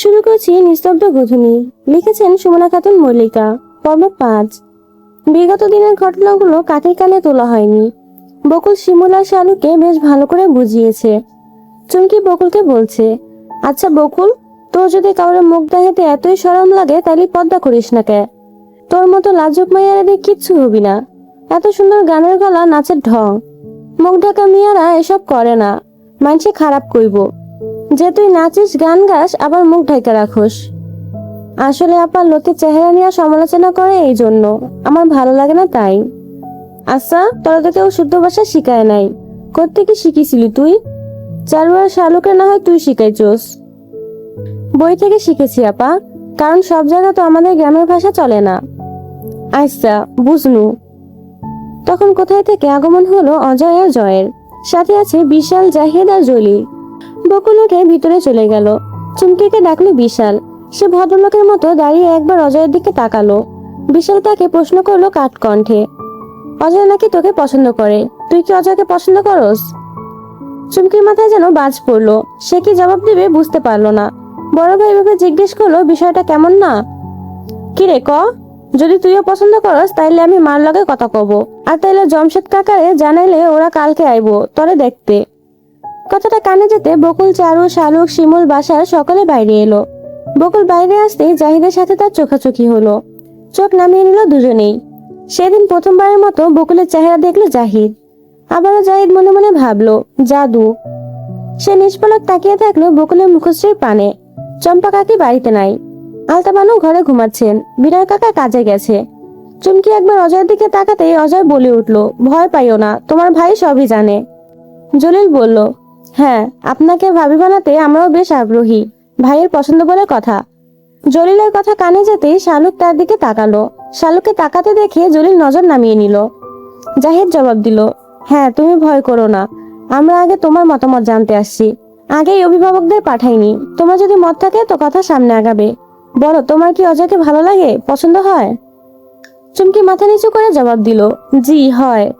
শুরু করছি নিস্তব্ধ গধুনি লিখেছেন সুমনা খাতুন মল্লিকা, পর্ব পাঁচ। বিগত দিনের ঘটনাগুলো কাকের কানে তোলা হয়নি। বকুল শিমুলা শালুকে বেশ ভালো করে বুঝিয়েছে। চুমকি বকুলকে বলছে আচ্ছা বকুল, তোর যদি কাউরে মুখ দেখাতে এতই সরম লাগে তাহলে পদ্মা করিস না কে? তোর মতো লাজুক মাইয়ারা দিয়ে কিচ্ছু হবি না। এত সুন্দর গানের গলা, নাচের ঢং। মুখ ঢাকা মিয়ারা এসব করে না। মানুষে খারাপ কইব। যে তুই নাচিস, গান গাস, আবার মুখ ঢাকা রাখোস। আসলে আপা লতির চেহারা নিয়ে সমালোচনা করে এই জন্য। আমার ভালো লাগে না তাই। আচ্ছা তোরা তো কেউ শুদ্ধ ভাষা শিখায় নাই। করতে কি শিখিছিলি তুই? চারুয়ার শালুকে না হয় তুই শিখাইছোস? বই থেকে শিখেছি, আপা। কারণ সব জায়গা তো আমাদের গ্রামের ভাষা চলে না। আচ্ছা বুঝনু। তখন কোথায় থেকে আগমন হলো অজয় আর জয়ের? সাথে আছে বিশাল জাহিদ আর জলিল। বকুল উঠে ভিতরে চলে গেল। চুমকিকে ডাকলো বিশাল। সে ভদ্রলোকের মতো দাঁড়িয়ে একবার অজয়ের দিকে তাকালো। বিশাল তাকে প্রশ্ন করল কাঠকণ্ঠে, অজয় নাকি তোকে পছন্দ করে? তুই কি অজয়কে পছন্দ করস? চুমকির মাথায় যেন বাজ পড়ল। সে কি জবাব দিবে বুঝতে পারল না। বড় ভাই এভাবে জিজ্ঞেস করল, বিষয়টা কেমন না? কি রে, ক? যদি তুইও পছন্দ করস, তাইলে আমি মার লগে কথা কব। আর তাইলে জমশেদ কাকারে জানাইলে ওরা কালকে আইবো, তরে দেখতে। কথাটা কানে যেতে বকুল, চারু, শালুক, শিমুল, বাসার সকলে বাইরে এলো। বকুল বাইরে আসতেই জাহিদের সাথে তার চোখাচোখি হলো। চোখ নামিয়ে নিল দুজনেই। সেদিন প্রথমবারের মতো বকুলের চেহারা দেখল জাহিদ। আবারও জাহিদ মনে মনে ভাবলো, জাদু। সে নিষ্পলক তাকিয়ে থাকল বকুলের মুখশ্রীর পানে। চম্পা কাকি বাড়িতে নাই। আলতা বানু ঘরে ঘুমাচ্ছেন। বিনয় কাকা কাজে গেছে। চুমকি একবার অজয়ের দিকে তাকাতেই অজয় বলে উঠল, ভয় পাইও না, তোমার ভাই সবই জানে। জলিল বলল হ্যাঁ আপনাকে ভাবি বানাতে আমরাও বেশ আগ্রহী। ভাইয়ের পছন্দ বলে কথা। জলিলের কথা কানে যেতেই শালুক তার দিকে তাকালো। শালুককে তাকাতে দেখে জলিল নজর নামিয়ে নিল। জাহিদ জবাব দিল হ্যাঁ তুমি ভয় করো না। আমরা আগে তোমার মতামত জানতে আসছি। আগেই অভিভাবকদের পাঠাইনি। তোমার যদি মত থাকে তো কথা সামনে আগাবে। বলো, তোমার কি অজয়কে ভালো লাগে? পছন্দ হয়? চুমকি মাথা নিচু করে জবাব দিল, জি, হয়।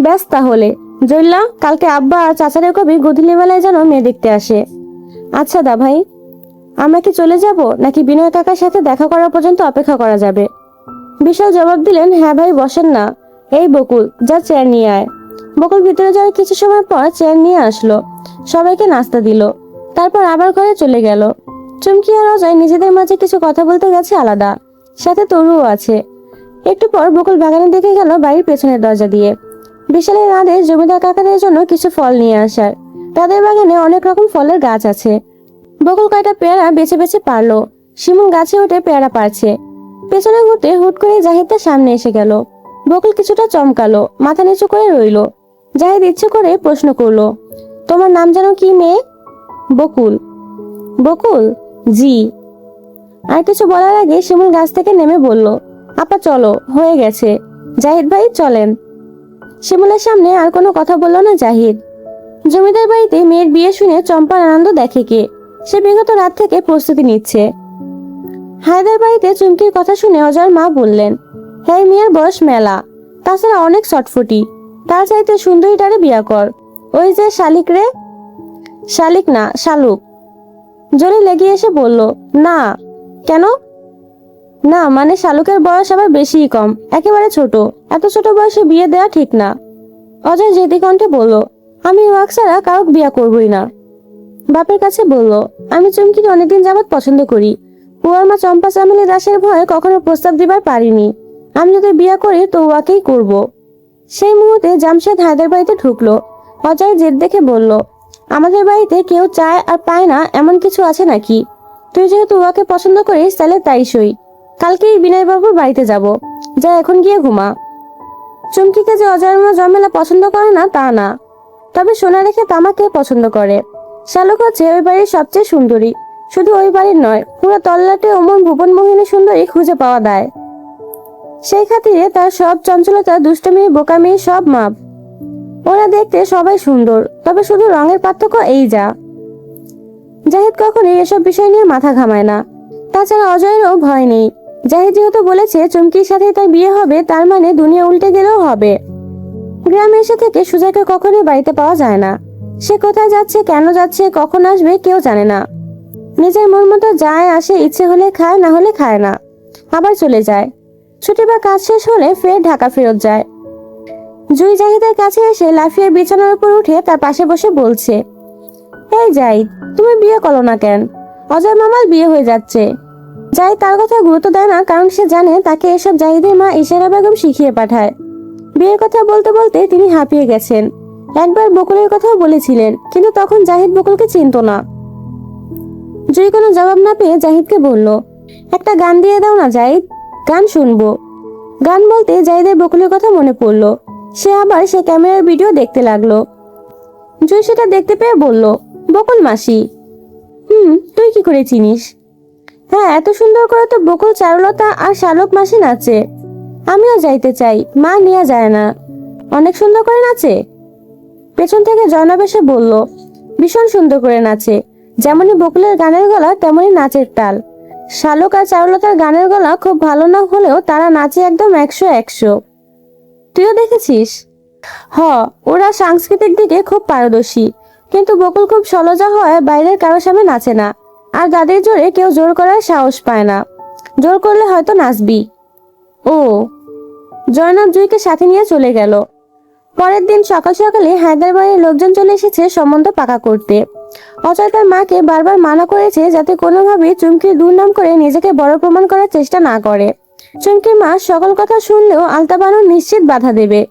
ব্যাস তাহলে। জইল্লা কালকে আব্বা আর চাচারের কবি গধূলি বেলায় যেন মেয়ে দেখতে আসে। আচ্ছা দা ভাই আমরা কি চলে যাব নাকি বিনয় কাকার সাথে দেখা করা পর্যন্ত অপেক্ষা করা যাবে? বিশাল জবাব দিলেন হ্যাঁ ভাই, বসেন না। এই বকুল, যা চেয়ার নিয়ে আয়। বকুল ভিতরে যাওয়ার কিছু সময় পর চেয়ার নিয়ে আসলো। সবাইকে নাস্তা দিল। তারপর আবার ঘরে চলে গেল। চুমকি আর অজয় নিজেদের মাঝে কিছু কথা বলতে গেছে আলাদা। সাথে তরুও আছে। একটু পর বকুল বাগানের দিকে গেল বাড়ির পেছনের দরজা দিয়ে। বিশালের আদেশ জমিদার কাকাদের জন্য কিছু ফল নিয়ে আসার। তাদের বাগানে অনেক রকম ফলের গাছ আছে। বকুল কয়টা পেয়ারা বেছে বেছে পারল। শিমুল গাছে উঠে পেয়ারা পারছে। পেছনে ঘুরতে হুট করে জাহিদ তার সামনে এসে গেল। বকুল কিছুটা চমকালো, মাথা নিচু করে রইল। জাহিদ ইচ্ছে করে প্রশ্ন করল, তোমার নাম যেন কি মেয়ে? বকুল বকুল? জি। আর কিছু বলার আগে শিমুল গাছ থেকে নেমে বলল, আপা চলো, হয়ে গেছে। জাহিদ ভাই চলেন। শিমুলের সামনে আর কোনো কথা বলল না জাহিদ। জমিদার বাড়িতে মেয়ের বিয়ে শুনে চম্পার আনন্দ দেখে কে? সে বিগত রাত থেকে প্রস্তুতি নিচ্ছে। হায়দার বাড়িতে চুমকির কথা শুনে অজয়ের মা বললেন হ্যাঁ মেয়ের বয়স মেলা, তাছাড়া অনেক চটফটি তার চাইতে সুন্দরীটারে বিয়া কর। ওই যে শালিক রে? শালিক না, শালুক। জোরে লেগে এসে বলল, না। কেন? না মানে শালুকের বয়স আবার বেশিই কম, একেবারে ছোট। এত ছোট বয়সে বিয়ে দেওয়া ঠিক না। অজয় জেদি কণ্ঠে বলল, আমি ওয়াক ছাড়া কাউকে বিয়া করবই না। বাপের কাছে বলল, আমি চুমকিকে অনেকদিন যাবৎ পছন্দ করি। পুয়ার মা চম্পা চামেলি দাসের ভয়ে কখনো প্রস্তাব দিবার পারিনি। আমি যদি বিয়া করি, তো ওয়াকেই করব। সেই মুহূর্তে জামশেদ হায়দার বাড়িতে ঢুকলো। অজয় জেদ দেখে বলল, আমাদের বাড়িতে কেউ চায় আর পায় না এমন কিছু আছে নাকি? তুই যেহেতু ওয়াকে পছন্দ করিস, তাহলে তাই সই। কালকেই বিনয়বাবুর বাড়িতে যাব। যা এখন গিয়ে ঘুমা। চুমকিকে যে অজয়ের মা জমেলা পছন্দ করে না, তা না। তবে সোনা রেখে তামাকে পছন্দ করে। শালক হচ্ছে ওই বাড়ির সবচেয়ে সুন্দরী। শুধু ওই বাড়ির নয়, পুরো তল্লাটে অমন ভুবন মোহিনী সুন্দরী খুঁজে পাওয়া দেয় সেই খাতিরে তার সব চঞ্চলতা, দুষ্টমি, বোকামি সব মাপ। ওরা দেখতে সবাই সুন্দর, তবে শুধু রঙের পার্থক্য এই যা। জাহিদ কখনই এসব বিষয় নিয়ে মাথা ঘামায় না। তাছাড়া অজয়েরও ভয় নেই। জাহিদ যেহেতু বলেছে চুমকির সাথে তার বিয়ে হবে, তার মানে দুনিয়া উল্টে গেলেও হবে। গ্রামে এসে থেকে সুজাকে কখনোই বাড়িতে পাওয়া যায় না। সে কোথায় যাচ্ছে, কেন যাচ্ছে, কখন আসবে, কেউ জানে না। নিজের মন মতো যায়, আসে, ইচ্ছে হলে খায়, না হলে খায় না। আবার চলে যায়। ছুটি বা কাজ শেষ হলে ফের ঢাকা ফেরত যায়। জুই জাহিদের কাছে এসে লাফিয়ে বিছানার উপর উঠে তার পাশে বসে বলছে, এই জাহিদ, তুমি বিয়ে করো না কেন? অজয় মামার বিয়ে হয়ে যাচ্ছে। জাহিদ তার কথা গুরুত্ব দেয় না, কারণ সে জানে তাকে এসব জাহিদের মা ইশারা বেগম শিখিয়ে পাঠায়। বিয়ের কথা বলতে বলতে তিনি হাঁপিয়ে গেছেন। একবার বকুলের কথাও বলেছিলেন, কিন্তু তখন জাহিদ বকুলকে চিনত না। জুই কোনো জবাব না পেয়ে জাহিদকে বলল, একটা গান দিয়ে দাও না জাহিদ, গান শুনব। গান বলতে জাহিদের বকুলের কথা মনে পড়ল। সে আবার সে ক্যামেরার ভিডিও দেখতে লাগল। জুই সেটা দেখতে পেয়ে বলল, বকুল মাসি, হুম, তুই কি করে চিনিস? হ্যাঁ এত সুন্দর করে তো বকুল, চারুলতা আর শালক মাসি নাচে। আমিও যাইতে চাই, মা নিয়ে যায় না। অনেক সুন্দর করে নাচে। পেছন থেকে জয়নব এসে বলল, ভীষণ সুন্দর করে নাচে। যেমনই বকুলের গানের গলা, তেমনই নাচের তাল। শালক আর চারুলতার গানের গলা খুব ভালো না হলেও তারা নাচে একদম একশো একশো। তুইও দেখেছিস? হ, ওরা সাংস্কৃতিক দিকে খুব পারদর্শী। কিন্তু বকুল খুব সলজা হয় বাইরের কারও সামনে নাচে না। আর দাদির জোরে কেউ জোর করার সাহস পায় না। জোর করলে হয়তো নাচবি। ও, জয়নাব জুইকে সাথে নিয়ে চলে গেল। পরের দিন সকাল সকালে হায়দ্রাবাদের লোকজন চলে এসেছে সম্বন্ধ পাকা করতে। অজয় তার মাকে বারবার মানা করেছে যাতে কোনোভাবে চুমকির দুর্নাম করে নিজেকে বড় প্রমাণ করার চেষ্টা না করে। চুমকির মা সকল কথা শুনলেও আলতা বানুর নিশ্চিত বাধা দেবে।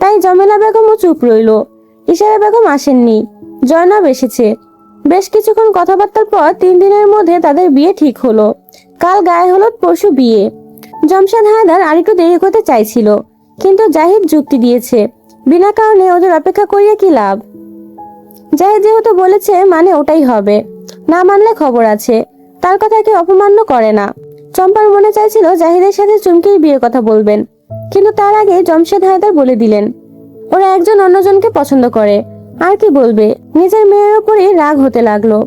তাই জমেলা বেগমও চুপ রইল। ইশারা বেগম আসেননি। জয়নাব এসেছে। বেশ কিছুক্ষণ কথাবার্তার পর তিন দিনের মধ্যে তাদের বিয়ে ঠিক হলো। কাল গায়ে হলুদ, পরশু বিয়ে। জমশেদ হায়দার আরেকটু দেরি করতে চাইছিল, কিন্তু জাহিদ যুক্তি দিয়েছে, বিনা কারণে ওদের অপেক্ষা করিয়ে কি লাভ? জাহিদ যেহেতু বলেছে মানে ওটাই হবে। না মানলে খবর আছে, তার কথা কেউ অপমান্য করে না। চম্পার মনে চাইছিল জাহিদের সাথে চুমকির বিয়ের কথা বলবেন, কিন্তু তার আগে জমশেদ হায়দার বলে দিলেন, ওরা একজন অন্যজনকে পছন্দ করে। আর কি বলবে? নিজের মেয়ের উপরই রাগ হতে লাগল।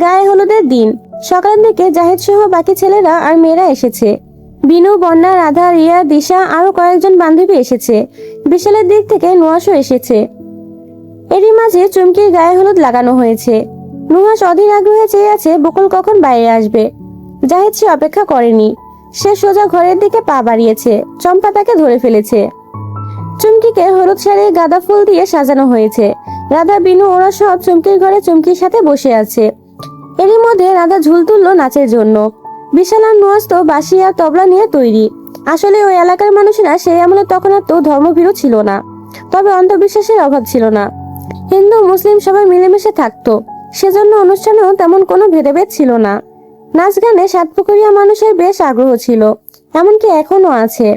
গায়ে হলুদের দিন। সকালের দিকে জাহিদ সহ বাকি ছেলেরা আর মেয়েরা এসেছে। বিনু, বন্যা, রাধা, রিয়া, দিশা আরও কয়েকজন বান্ধবী এসেছে। বিশালের দিক থেকে নুয়াশও এসেছে। এরই মাঝে চুমকির গায়ে হলুদ লাগানো হয়েছে। নুহাস অধীর আগ্রহে চেয়ে আছে, বকুল কখন বাইরে আসবে? জাহিদ সে অপেক্ষা করেনি। সে সোজা ঘরের দিকে পা বাড়িয়েছে। চম্পা তাকে ধরে ফেলেছে। চুমকিকে হলুদ শাড়ি, গাঁদা ফুল দিয়ে সাজানো হয়েছে। রাধা, বিনু ওরা সব চুমকির ঘরে চুমকির সাথে বসে আছে। এরই মধ্যে রাধা ঝুল তুললো নাচের জন্য। বিশাল আর নুয়াজ তো তবলা নিয়ে তৈরি। আসলে ওই এলাকার মানুষেরা সেই আমলে তখন আর তো ধর্মভীরু ছিল না। তবে অন্ধবিশ্বাসের অভাব ছিল না। হিন্দু, মুসলিম সবাই মিলেমিশে থাকতো। সেজন্য অনুষ্ঠানেও তেমন কোনো ভেদাভেদ ছিল না। নাচ গানে সাতপুকুরিয়া মানুষের বেশ আগ্রহ ছিল, এমনকি এখনও আছে।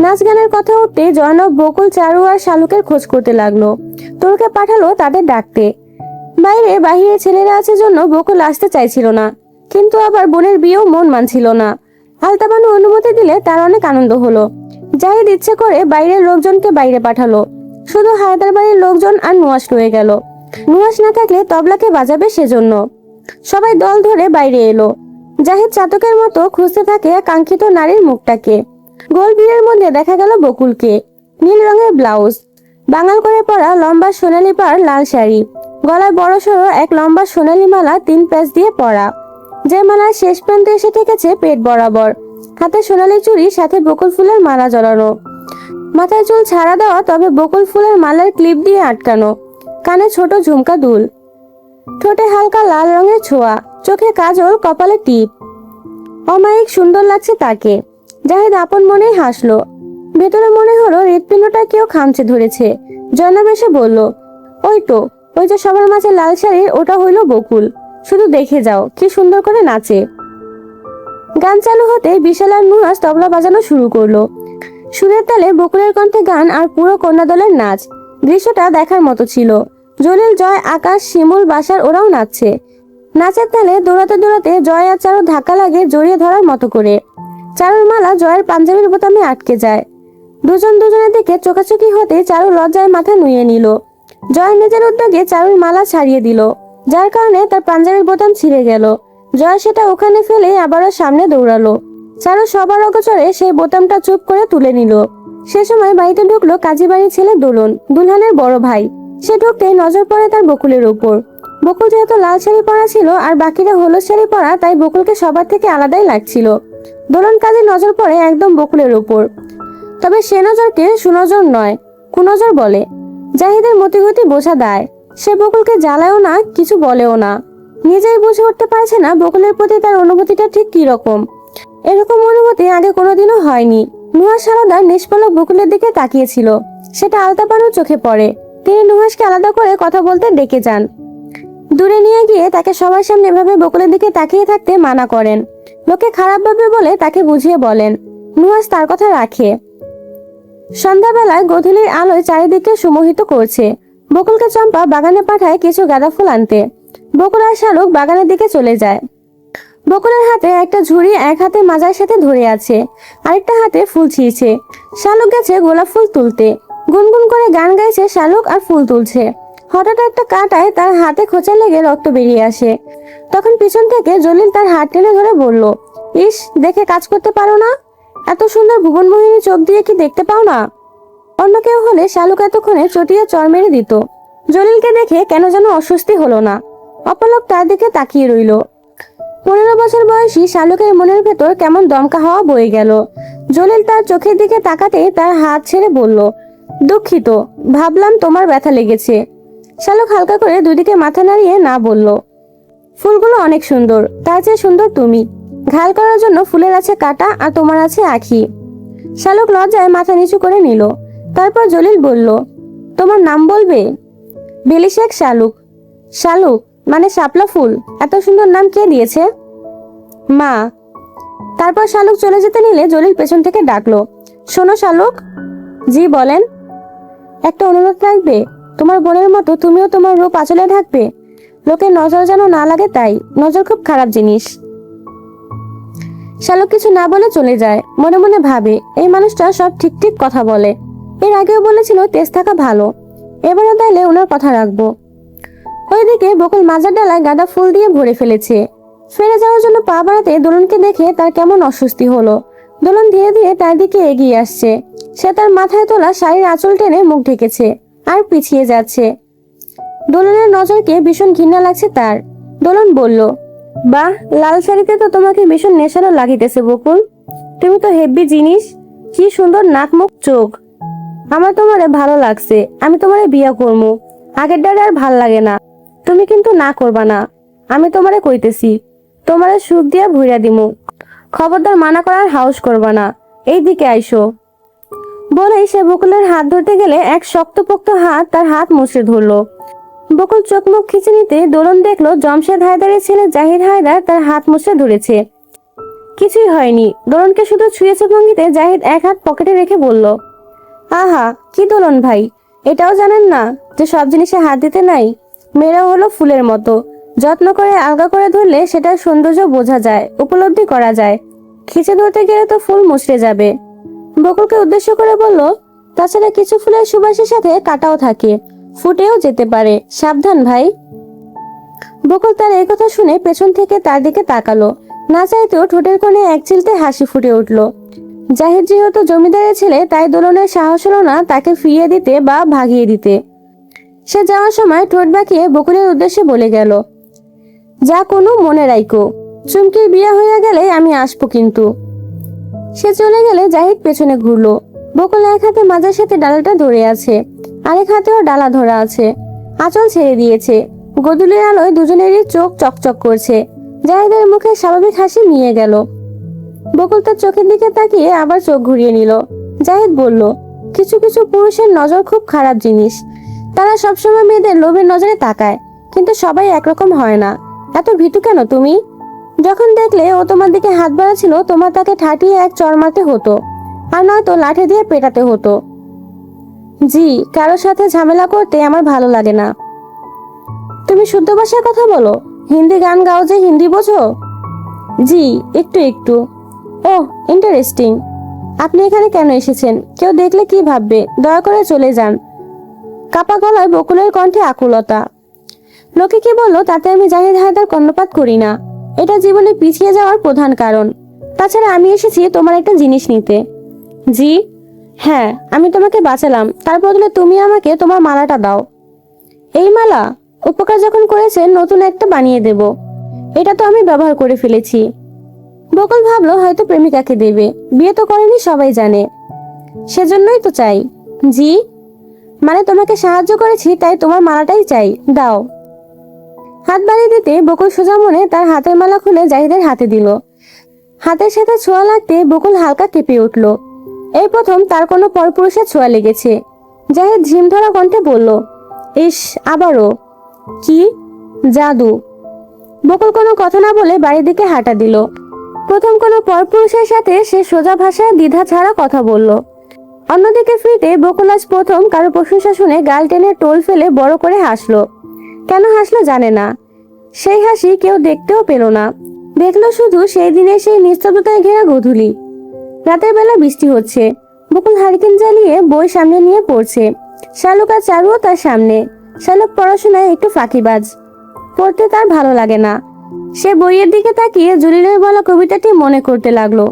নাচ গানের কথা উঠতে জয়নব বকুল, চারু আর শালুকের খোঁজ করতে লাগল। তোরকে পাঠালো তাদের ডাকতে। বাইরে বাহিরে ছেলেরা আছে জন্য বকুল আসতে চাইছিল না। কিন্তু আবার বোনের বিয়েও মন মানছিল না। আলতাবানু অনুমতি দিলে তার অনেক আনন্দ হলো। জাহিদ ইচ্ছে করে বাইরের লোকজনকে বাইরে পাঠালো। শুধু হায়দ্রাবাদের লোকজন আর নুয়াশ রয়ে গেল। নুয়াশ না থাকলে তবলাকে বাজাবে সেজন্য। সবাই দল ধরে বাইরে এলো। জাহিদ চাতকের মতো খুঁজতে থাকে কাঙ্ক্ষিত নারীর মুখটাকে। গোল ভিড়ের মধ্যে দেখা গেল বকুলকে। নীল রঙের ব্লাউজ, বাঙাল করে পরা লম্বা সোনালি পাড়, লাল শাড়ি। গলায় বড় সড়ো এক লম্বা সোনালি মালা তিন প্যাচ দিয়ে পরা। যে মালার শেষ প্রান্তে এসে ঠেকেছে পেট বরাবর। হাতে সোনালি চুড়ি, সাথে বকুল ফুলের মালা জড়ানো। মাথায় চুল ছাড়া দেওয়া, তবে বকুল ফুলের মালার ক্লিপ দিয়ে আটকানো। কানে ছোট ঝুমকা দুল। ঠোঁটে হালকা লাল রঙের ছোঁয়া, চোখে কাজল, কপালে টিপ। অমায়িক সুন্দর লাগছে তাকে। জাহিদ আপন মনেই হাসলো। ভেতরে মনে হলো হৃৎপিণ্ডটা কেউ খামচে ধরেছে। জয়নাব এসে বলল, ওই তো, ওই যে সবার মাঝে লাল শাড়ির ওটা হইল বকুল। শুধু দেখে যাও, কি সুন্দর করে নাচে। গান চালু হতে বিশাল আর নুরাজ তবলা বাজানো শুরু করল। সুরের তালে বকুলের কণ্ঠে গান আর পুরো কন্যা দলের নাচ। দৃশ্যটা দেখার মতো ছিল। জলিল, জয়, আকাশ, শিমুল, বাসার ওরাও নাচছে। নাচের তালে দৌড়াতে দৌড়াতে জয় আর চারু ধাক্কা লাগে জড়িয়ে ধরার মতো করে। চারুর মালা জয়ের পাঞ্জাবির বোতামে আটকে যায়। দুজন দুজনের দিকে চোখাচোখি হতে চারু লজ্জায় মাথা নুয়ে নিল। জয় নিজের উদ্যোগে চারুর মালা ছাড়িয়ে দিল, যার কারণে তার পাঞ্জাবির বোতাম ছিঁড়ে গেল। জয় সেটা ওখানে ফেলে আবারও সামনে দৌড়ালো। চারু সবার অগোচরে সেই বোতামটা চুপ করে তুলে নিল। সে সময় বাড়িতে ঢুকলো কাজী বাড়ির ছেলে দোলন, দুলহানের বড় ভাই। সে ঢুকতে নজর পড়ে তার বকুলের উপর। বকুল যেহেতু লাল শাড়ি পরা ছিল আর বাকিরা হলুদ শাড়ি পরা, তাই বকুলকে সবার থেকে আলাদাই লাগছিল। দোলন কাজে নজর পড়ে একদম বকুলের উপর। তবে সে নজরকে সুনজর নয়, কুনজর বলে। জাহিদের মতিগতি বোঝা দেয়। সে বকুলকে জ্বালায়ও না, কিছু বলেও না। নিজেই বুঝে উঠতে পারছে না বকুলের প্রতি তার অনুভূতিটা ঠিক কি রকম। এরকম অনুভূতি আগে কোনোদিনও হয়নি। নুহা সারদার নিষ্পলক বকুলের দিকে তাকিয়েছিল। সেটা আলতা পানোর চোখে পড়ে। তিনি নুহাসকে আলাদা করে কথা বলতে ডেকে যান। দূরে নিয়ে গিয়ে তাকে সবার সামনে এভাবে বকুলের দিকে তাকিয়ে থাকতে মানা করেন। লোকে খারাপ ভাবে বলে তাকে বুঝিয়ে বলেন। নুয়াজ তার কথা রাখে। সন্ধ্যাবেলায় গধূলির আলোয় চারিদিকে সুমোহিত করছে। বকুলকে চম্পা বাগানে পাঠায় কিছু গাঁদা ফুল আনতে। বকুল আর শালুক বাগানের দিকে চলে যায়। বকুলের হাতে একটা ঝুড়ি এক হাতে মাজার সাথে ধরে আছে। আরেকটা হাতে ফুল ছিঁড়ছে। শালুক গেছে গোলাপ ফুল তুলতে। গুনগুন করে গান গাইছে শালুক আর ফুল তুলছে। হঠাৎ একটা কাঁটায় তার হাতে খোঁচা লেগে রক্ত বেরিয়ে আসে। তখন পিছন থেকে জলিল তার হাত টেনে ধরে বলল, ইস, দেখে কাজ করতে পারো না? এত সুন্দর ভুবনমোহিনী চোখ দিয়ে কি দেখতে পাও না? অন্য কেউ হলে শালুক এতক্ষণে চটিয়া চর মেরে দিত। জলিলকে দেখে কেন যেন অস্বস্তি হলো না। অপলক তার দিকে তাকিয়ে রইল। পনেরো বছর বয়সী শালুকের মনের ভেতর কেমন দমকা হওয়া বয়ে গেল। জলিল তার চোখের দিকে তাকাতেই তার হাত ছেড়ে বলল, দুঃখিত, ভাবলাম তোমার ব্যথা লেগেছে। শালুক হালকা করে দুদিকে মাথা নাড়িয়ে না বলল, ফুলগুলো অনেক সুন্দর, তার চেয়ে সুন্দর তুমি। ঘাল করার জন্য ফুলের আছে কাটা আর তোমার আছে আখি। শালুক লজ্জায় মাথা নিচু করে নিল। তারপর জলিল বলল, তোমার নাম বলবে? বেলি শেখ শালুক। শালুক? মানে শাপলা ফুল? এত সুন্দর নাম কে দিয়েছে? মা। তারপর শালুক চলে যেতে নিলে জলিল পেছন থেকে ডাকলো, শোনো শালুক। জি, বলেন। একটা অনুরোধ থাকবে তোমার বোনের মতো তুমিও তোমার রূপ আঁচলে ঢাকবে লোকের নজর যেন না লাগে তাই, নজর খুব খারাপ জিনিস। শালুক কিছু না বলে চলে যায়, মনে মনে ভাবে, এই মানুষটা সব ঠিক ঠিক কথা বলে। এর আগেও বলেছিল, তেজ থাকা ভালো। এবারে তাইলে ওনার কথা রাখব। ওইদিকে বকুল মাজার ডালায় গাঁদা ফুল দিয়ে ভরে ফেলেছে। ফেরে যাওয়ার জন্য পা বাড়াতে দোলনকে দেখে তার কেমন অস্বস্তি হলো। দোলন ধীরে ধীরে তার দিকে এগিয়ে আসছে। সে তার মাথায় তোলা শাড়ির আঁচল টেনে মুখ ঢেকেছে। আর পিছিয়ে যাচ্ছে। দোলনের নজরকে ভীষণ ঘৃণা লাগছে তার। দোলন বলল, বাহ, লাল শাড়িতে তো তোমাকে ভীষণ নেশানো লাগিতেছে বকুল। তুমি তো হেব্বি জিনিস, কি সুন্দর নাক মুখ চোখ। আমার তোমারে ভালো লাগছে, আমি তোমারে বিয়া করব আগের ডারে আর ভালো লাগে না। তুমি কিন্তু না করবা না। আমি তোমারে কইতেছি, তোমারে সুখ দিয়া ভুইরা দিমু। খবরদার মানা করার হাউস করবা না। এই দিকে আইসো। বলেই সে বকুলের হাত ধরতে গেলে এক শক্তপোক্ত হাত তার হাত মুছড়ে ধরলো। বকুল চোখ মুখ খিচে নিতে দোলন দেখল জমশেদ হায়দারের ছেলে জাহির হায়দার তার হাত মুছড়ে ধরেছে। কিছুই হয়নি। দোলনকে শুধু ছুঁয়েছে ভঙ্গিতে জাহিদ এক হাত পকেটে রেখে বলল, আহা, কি দোলন ভাই, এটাও জানেন না যে সব জিনিসে হাত দিতে নাই? মেয়েরা হলো ফুলের মতো। যত্ন করে, আলগা করে ধরলে সেটার সৌন্দর্য বোঝা যায়, উপলব্ধি করা যায়। খিচে ধরতে গেলে তো ফুল মুচড়ে যাবে। বকুলকে উদ্দেশ্য করে বলল, তাছাড়া কিছু ফুলের সুবাসের সাথে কাটাও থাকে, ফুটেও যেতে পারে। সাবধান ভাই। বকুল তার এই কথা শুনে পেছন থেকে তার দিকে তাকালো। না চাইতেও ঠোঁটের কোণে এক চিলতে হাসি ফুটে উঠল। জাহির যেহেতু জমিদারের ছেলে, তাই দোলনের সাহস হলো না তাকে ফিরিয়ে দিতে বা ভাগিয়ে দিতে। সে যাওয়ার সময় ঠোঁট বাঁকিয়ে বকুলের উদ্দেশ্যে বলে গেল, যা কোনো মনে রাইকো চুমকির বিয়ে হয়ে গেলে আমি আসব কিন্তু। সে চলে গেলে জাহিদ পেছনে ঘুরলো। বকুল এক হাতে মাজার সাথে ডালাটা ধরে আছে, আরেক হাতেও ডালা ধরা আছে। আঁচল ছেড়ে দিয়েছে। গদুলের আলোয় দুজনেরই চোখ চকচক করছে। জাহিদের মুখে স্বাভাবিক হাসি নিয়ে গেল। বকুল তার চোখের দিকে তাকিয়ে আবার চোখ ঘুরিয়ে নিল। জাহিদ বলল, কিছু কিছু পুরুষের নজর খুব খারাপ জিনিস। তারা সবসময় মেয়েদের লোভের নজরে তাকায়, কিন্তু সবাই একরকম হয় না। এত ভীতু কেন তুমি? যখন দেখলে ও তোমার দিকে হাত বাড়াচ্ছিল, তোমার তাকে ঠাটিয়ে এক চর মারতে হতো। আর নয়তো লাঠি দিয়ে পেটাতে হতো। জি, কারোর সাথে ঝামেলা করতে আমার ভালো লাগে না। তুমি শুদ্ধ ভাষায় কথা বলো। হিন্দি গান গাও যে হিন্দি বোঝো? জি, একটু একটু। ও ইন্টারেস্টিং আপনি এখানে কেন এসেছেন? কেউ দেখলে কি ভাববে? দয়া করে চলে যান। কাপা গলায় বকুলের কণ্ঠে আকুলতা। লোকে কি বলল, তাতে আমি জাহিদ হায়দার কর্ণপাত করি না। এটা জীবনে পিছিয়ে যাওয়ার প্রধান কারণ। তাছাড়া আমি এসেছি তোমার একটা জিনিস নিতে। জি? হ্যাঁ আমি তোমাকে বাঁচালাম। তার বদলে তুমি আমাকে তোমার মালাটা দাও। এই মালা উপকার যখন করেছেন নতুন একটা বানিয়ে দেব। এটা তো আমি ব্যবহার করে ফেলেছি। বকুল ভাবলো, হয়তো প্রেমিকাকে দেবে। বিয়ে তো করেনি, সবাই জানে। সেজন্যই তো চাই। জি? মানে তোমাকে সাহায্য করেছি, তাই তোমার মালাটাই চাই। দাও। হাত বাড়িয়ে দিতে বকুল সোজা মনে তার হাতের মালা খুলে জাহিদের হাতে দিল। হাতের সাথে ছোঁয়া লাগতে বকুল হালকা কেঁপে উঠল। এই প্রথম তার কোনো পরপুরুষের ছোঁয়া লেগেছে। জাহিদ ঝিম ধরা কণ্ঠে বলল, ইস, আবারও? কি? জাদু। বকুল কোনো কথা না বলে বাড়ির দিকে হাঁটা দিল। প্রথম কোনো পরপুরুষের সাথে সে সোজা ভাষায় দ্বিধা ছাড়া কথা বলল। অন্যদিকে ফ্রিতে বকুল আজ প্রথম কারও প্রশংসা শুনে গাল টেনে টোল ফেলে বড় করে হাসলো। কেন হাসলো জানে না। সেই হাসি কেউ দেখতেও পেল না। দেখল শুধু সেই দিনের সেই নিস্তব্ধতায় ঘেরা গধূলি। রাতের বেলা বৃষ্টি হচ্ছে। বকুল হারিকেন জ্বালিয়ে বই সামনে নিয়ে পড়ছে। শালুক আর চারুও তার সামনে। শালুক পড়াশোনায় একটু ফাঁকিবাজ। পড়তে তার ভালো লাগে না। সে বইয়ের দিকে তাকিয়ে জলিলের বলা কবিতাটি মনে করতে লাগল।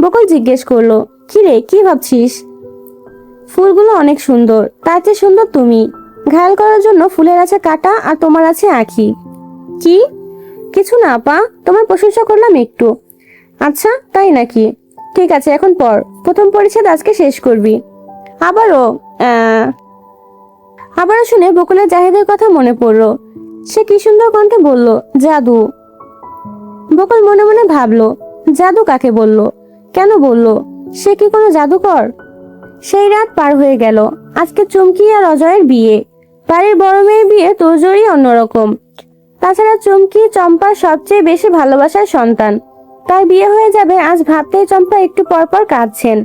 বকুল জিজ্ঞেস করল, কিরে, কি ভাবছিস? ফুলগুলো অনেক সুন্দর। তার চেয়ে সুন্দর তুমি। ঘায়াল করার জন্য ফুলের আছে কাটা আর তোমার আছে আঁখি। কি? কিছু না, আপা। তোমার প্রশংসা করলাম একটু। আচ্ছা তাই নাকি? ঠিক আছে, এখন পর প্রথম পরিচ্ছেদ আজকে শেষ করবি। আবারও আবারও শুনে বকুলের জাহিদের কথা মনে পড়ল। সে কি সুন্দর কণ্ঠে বলল, জাদু। বকুল মনে মনে ভাবলো, জাদু কাকে বলল? কেন বলল? সে কি কোনো জাদুকর? সেই রাত পার হয়ে গেল। আজকে চুমকি আর অজয়ের বিয়ে। বাড়ির বড় মেয়ের বিয়ে তোরজোরই অন্যরকম। তাছাড়া চুমকি চম্পার সবচেয়ে বেশি ভালোবাসার সন্তান। তার বিয়ে হয়ে যাবে, আজ ভাবতেই চম্পা একটু পর পর কাঁদছেন।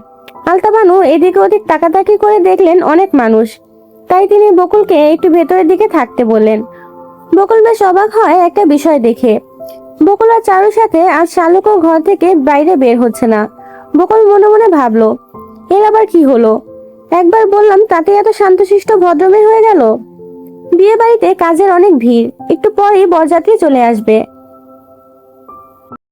আলতাবানু এদিকে ওদিক তাকাতাকি করে দেখলেন অনেক মানুষ। তাই তিনি বকুলকে একটু ভেতরের দিকে থাকতে বললেন। বকুল বেশ অবাক হয় একটা বিষয় দেখে। বকুল আর চারুর সাথে আজ শালুকও ঘর থেকে বাইরে বের হচ্ছে না। বকুল মনে মনে ভাবলো, এর আবার কি হলো? একবার বললাম, তাতে এত শান্তশিষ্ট ভদ্রমেয় হয়ে গেল? বিয়ে বাড়িতে কাজের অনেক ভিড়। একটু পরেই বরযাত্রী চলে আসবে।